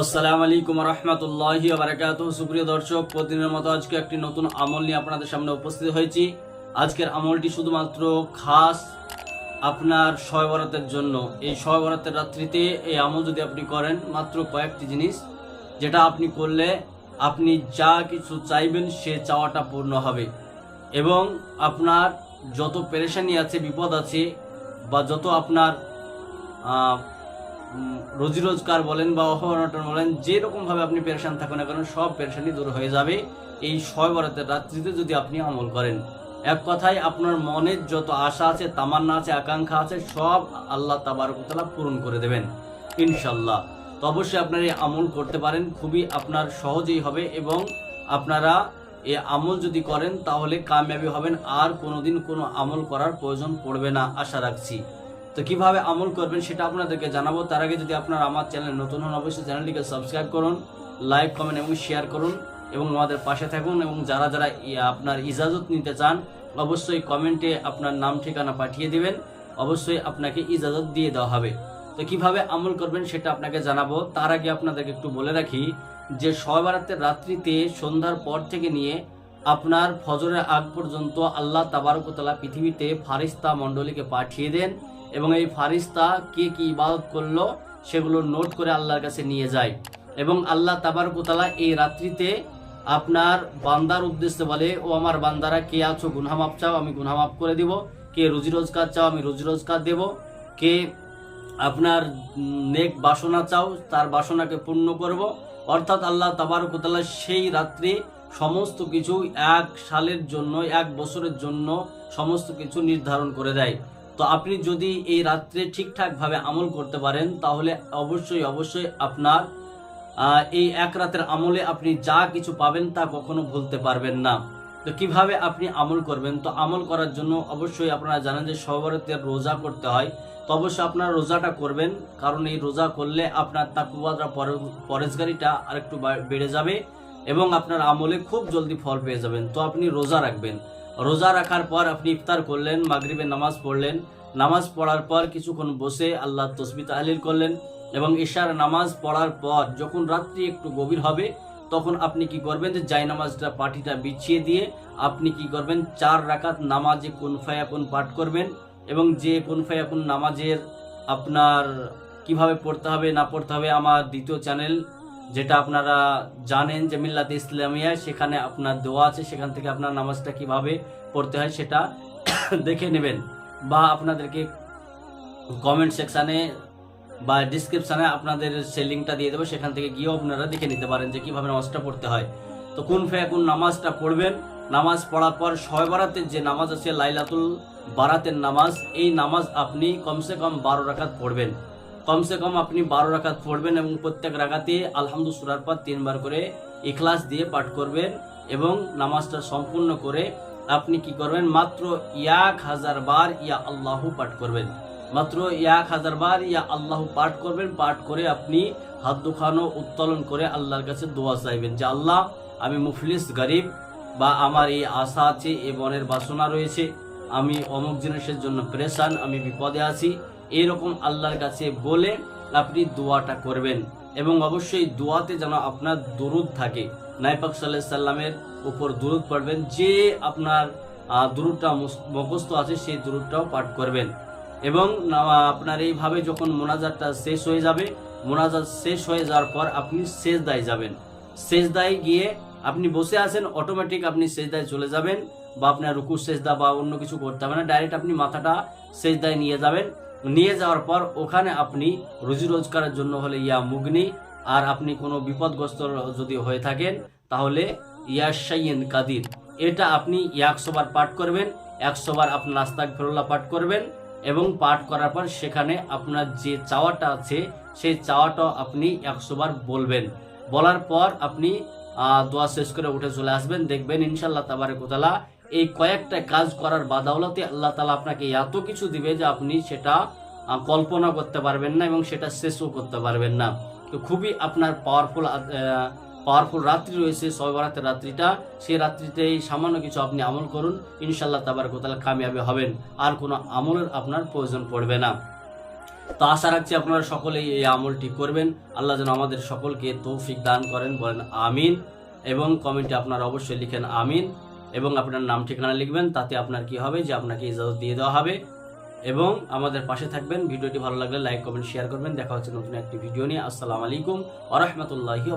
আসসালামু আলাইকুম রহমতুল্লাহি বারাকাত সুপ্রিয় দর্শক, প্রতিদিনের মতো আজকে একটি নতুন আমল নিয়ে আপনাদের সামনে উপস্থিত হয়েছি। আজকের আমলটি শুধুমাত্র খাস আপনার শয় বরাতের জন্য। এই শয় বরাতের রাত্রিতে এই আমল যদি আপনি করেন, মাত্র কয়েকটি জিনিস, যেটা আপনি করলে আপনি যা কিছু চাইবেন সে চাওয়াটা পূর্ণ হবে। এবং আপনার যত পেরেশানি আছে, বিপদ আছে, বা যত আপনার রোজি রোজগার বলেন বা অহরণটন বলেন যেরকমভাবে আপনি পেরেশান থাকুন না কেন, সব পেরেশানি দূর হয়ে যাবে। এই ছয় বরাতের রাত্রিতে যদি আপনি আমল করেন, এক কথায় আপনার মনের যত আশা আছে, তামান্না আছে, আকাঙ্ক্ষা আছে, সব আল্লাহ তাবারকতলা পূরণ করে দেবেন ইনশাল্লাহ তো অবশ্যই আপনারা এই আমল করতে পারেন, খুবই আপনার সহজেই হবে এবং আপনারা এই আমল যদি করেন, তাহলে কামিয়াবি হবেন, আর কোনোদিন কোনো আমল করার প্রয়োজন পড়বে না, আশা রাখছি। তো কীভাবে আমল করবেন সেটা আপনাদেরকে জানাব। তার আগে যদি আপনারা আমার চ্যানেল নতুন হন, অবশ্যই চ্যানেলটিকে সাবস্ক্রাইব করুন লাইক কমেন্ট এবং শেয়ার করুন এবং আমাদের পাশে থাকুন এবং যারা যারা আপনার ইজাজত নিতে চান, অবশ্যই কমেন্টে আপনার নাম, ঠিকানা পাঠিয়ে দিবেন। অবশ্যই আপনাকে ইজাজত দিয়ে দেওয়া হবে। তো কীভাবে আমল করবেন সেটা আপনাকে জানাব। তার আগে আপনাদেরকে একটু বলে রাখি যে শয়বারাতের রাত্রিতে সন্ধ্যার পর থেকে নিয়ে আপনার ফজরের আগ পর্যন্ত আল্লাহ তাবারকতলা পৃথিবীতে ফারিস্তা মণ্ডলীকে পাঠিয়ে দেন। এবং এই ফারিস্তা কে কি ইবাদত করল সেগুলো নোট করে আল্লাহর কাছে নিয়ে যায়। এবং আল্লাহ তাবারকতলা এই রাত্রিতে আপনার বান্দার উদ্দেশ্যে বলে, ও আমার বান্দারা, কে আছো? গুনহামাপ চাও, আমি গুনহামাপ করে দিব। কে রুজি রোজগার চাও, আমি রুজি রোজগার দেব। কে আপনার নেক বাসনা চাও, তার বাসনাকে পূর্ণ করব। অর্থাৎ আল্লাহ তাবারকতলা সেই রাত্রে সমস্ত কিছু এক সালের জন্য, এক বছরের জন্য সমস্ত কিছু নির্ধারণ করে দেয়। তো আপনি যদি এই রাত্রে ঠিকঠাক ভাবে আমল করতে পারেন, তাহলে অবশ্যই অবশ্যই আপনার এই এক রাতের আমলে আপনি যা কিছু পাবেন তা কখনো ভুলতে পারবেন না। তো কীভাবে আপনি আমল করবেন? তো আমল করার জন্য অবশ্যই আপনারা জানেন যে সবরতের রোজা করতে হয়। তো অবশ্যই আপনারা রোজাটা করবেন, কারণ এই রোজা করলে আপনার তাকুয়াদা পরেজগারিটা আরেকটু বেড়ে যাবে এবং আপনার আমলে খুব জলদি ফল পেয়ে যাবেন। তো আপনি রোজা রাখবেন। রোজা রাখার পর আপনি ইফতার করলেন, মাগরিবের নামাজ পড়লেন। নামাজ পড়ার পর কিছুক্ষণ বসে আল্লাহ তসবি তাহলিল করলেন এবং ঈশার নামাজ পড়ার পর যখন রাত্রি একটু গভীর হবে, তখন আপনি কি করবেন যে জাই নামাজটা পাটিটা বিছিয়ে দিয়ে আপনি কি করবেন, চার রাকাত নামাজে কোন ফায়াকুন পাঠ করবেন এবং যে কোন ফায়াকুন নামাজের আপনার কীভাবে পড়তে হবে, না পড়তে হবে, আমার দ্বিতীয় চ্যানেল যেটা আপনারা জানেন যে মিল্লাত ইসলামিয়া, সেখানে আপনার দোয়া আছে, সেখান থেকে আপনার নামাজটা কীভাবে পড়তে হয় সেটা দেখে নেবেন। বা আপনাদেরকে কমেন্ট সেকশানে বা ডিসক্রিপশানে আপনাদের সেই লিঙ্কটা দিয়ে দেবো, সেখান থেকে গিয়েও আপনারা দেখে নিতে পারেন যে কীভাবে নামাজটা পড়তে হয়। তো কোন ফেয়া কোন নামাজটা পড়বেন? নামাজ পড়ার পর শয় বারাতের যে নামাজ আছে, লাইলাতুল বারাতের নামাজ, এই নামাজ আপনি কমসে কম বারো রাখাত পড়বেন। কমসে কম আপনি বারো রাকাত পড়বেন এবং প্রত্যেক রাকাতে আলহামদু সুরার পর তিনবার করে ইখলাস দিয়ে পাঠ করবেন এবং নামাজটা সম্পূর্ণ করে আপনি কি করবেন? মাত্র এক হাজার বার ইয়া আল্লাহু পাঠ করবেন। মাত্র এক হাজার বার ইয়া আল্লাহ পাঠ করবেন। পাঠ করে আপনি হাত দুখানো উত্তোলন করে আল্লাহর কাছে দোয়া চাইবেন যে, আল্লাহ, আমি মুফলিস, গরিব বা আমার এই আশা আছে এ বনের বাসনা রয়েছে। আমি অমুক জিনিসের জন্য প্রেশান, আমি বিপদে আছি। এরকম আল্লাহর কাছে বলে আপনি দোয়াটা করবেন এবং অবশ্যই দোয়াতে যেন আপনার দুরুদ থাকে। নাইপাক সাল্লাহ সাল্লামের উপর দুরুদ পড়বেন। যে আপনার দুরুদটা মুখস্থ আছে সেই দুরুদটাও পাঠ করবেন। এবং আপনার এইভাবে যখন মোনাজাতটা শেষ হয়ে যাবে, মোনাজাত শেষ হয়ে যাওয়ার পর আপনি শেষ দায় যাবেন। শেষ দায় গিয়ে আপনি বসে আছেন অটোমেটিক আপনি শেষ দায় চলে যাবেন বা আপনার রুকু সেজদা বা অন্য কিছু করতে হবে না। ডাইরেক্ট আপনি মাথাটা সেজদায় নিয়ে যাবেন। নিয়ে যাওয়ার পর ওখানে আপনি রুজি রোজগারের জন্য হলে ইয়া মুগনি আর আপনি কোনো বিপদগ্রস্ত যদি হয়ে থাকেন, তাহলে ইয়াশাইন কাদির। এটা আপনি একশো বার পাঠ করবেন, একশো বার আপনার আস্তাক ফেরুল্লাহ পাঠ করবেন এবং পাঠ করার পর সেখানে আপনার যে চাওয়াটা আছে, সেই চাওয়াটাও আপনি একশো বার বলবেন। বলার পর আপনি দোয়া শেষ করে উঠে চলে আসবেন, দেখবেন ইনশাল্লাহ তাবারে কোতালা এই কয়েকটা কাজ করার বাদাওলাতে আল্লাহ তালা আপনাকে এত কিছু দিবে যে আপনি সেটা কল্পনা করতে পারবেন না এবং সেটা শেষও করতে পারবেন না। তো খুবই আপনার পাওয়ারফুল পাওয়ারফুল রাত্রি রয়েছে সবরাতের রাত্রিটা। সেই রাত্রিতেই সামান্য কিছু আপনি আমল করুন ইনশাল্লাহ তাবার কোতালা কামিয়াবি হবেন। আর কোনো আমলের আপনার প্রয়োজন পড়বে না। তো আশা রাখছি আপনারা সকলেই এই আমলটি করবেন। আল্লাহ যেন আমাদের সকলকে তৌফিক দান করেন, বলেন আমিন। এবং কমেন্টে আপনারা অবশ্যই লিখেন আমিন। এবং আপনার নাম ঠিকানা লিখবেন, তাতে আপনার কি হবে যে আপনাকে ইজাজত দিয়ে দেওয়া হবে। এবং আমাদের পাশে থাকবেন। ভিডিওটি ভালো লাগলে লাইক, কমেন্ট শেয়ার করবেন। দেখা হচ্ছে নতুন একটি ভিডিও নিয়ে। আসসালামু আলাইকুম আ রহমতুল্লাহি